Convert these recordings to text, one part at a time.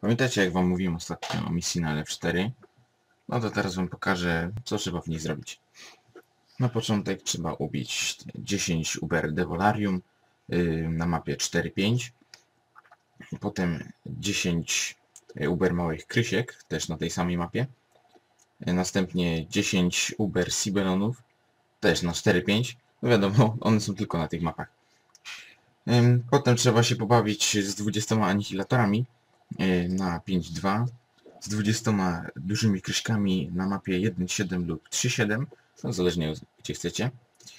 Pamiętacie jak wam mówiłem ostatnio o misji na LF4? No to teraz wam pokażę, co trzeba w niej zrobić. Na początek trzeba ubić 10 Uber Devolarium yy, na mapie 4-5. Potem 10 Uber Małych Krysiek, też na tej samej mapie. Yy, Następnie 10 Uber Sibelonów, też na 4-5. No wiadomo, one są tylko na tych mapach. Potem trzeba się pobawić z 20 anihilatorami na 5-2, z 20 dużymi kryśkami na mapie 1-7 lub 3-7, no zależnie gdzie chcecie.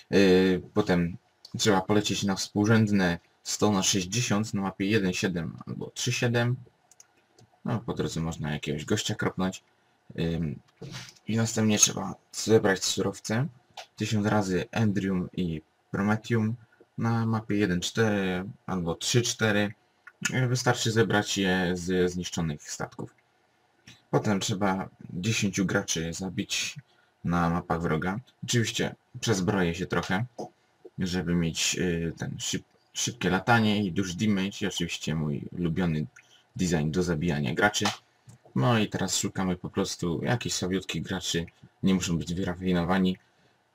Yy, Potem trzeba polecieć na współrzędne 100 na 60 na mapie 1-7 albo 3-7. No po drodze można jakiegoś gościa kropnąć. Ym, I następnie trzeba zebrać surowce 1000 razy Endrium i Prometium na mapie 1.4 albo 3.4. Wystarczy zebrać je z zniszczonych statków. Potem trzeba 10 graczy zabić na mapach wroga. Oczywiście przezbroję się trochę, żeby mieć y, ten szyb, szybkie latanie i duży damage i oczywiście mój ulubiony design do zabijania graczy. No i teraz szukamy po prostu jakichś słabiutkich graczy, nie muszą być wyrafinowani.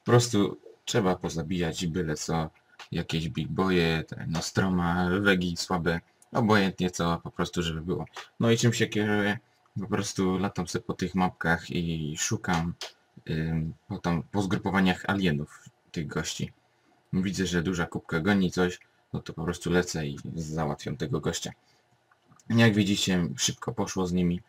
Po prostu trzeba pozabijać byle co, jakieś big boye, te Nostroma, wegi słabe, obojętnie co, po prostu żeby było. No i czym się kieruję? Po prostu latam sobie po tych mapkach i szukam ym, potem po zgrupowaniach alienów tych gości. Widzę, że duża kubka goni coś, no to po prostu lecę i załatwiam tego gościa. Jak widzicie, szybko poszło z nimi.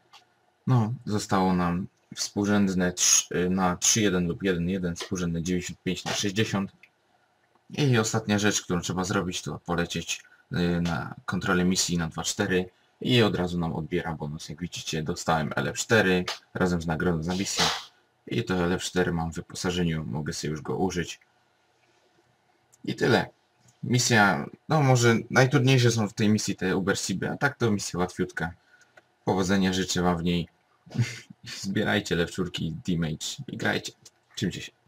No, zostało nam współrzędne trz- na 3-1 lub 1-1, współrzędne 95 na 60. I ostatnia rzecz, którą trzeba zrobić, to polecieć y, na kontrolę misji na 2-4 i od razu nam odbiera bonus. Jak widzicie, dostałem LF4 razem z nagrodą za misję. I to LF4 mam w wyposażeniu, mogę sobie już go użyć. I tyle. Misja, no może najtrudniejsze są w tej misji te Uber Siby, a tak to misja łatwiutka. Powodzenia życzę wam w niej. Zbierajcie lewczurki, damage i grajcie. Czymcie się.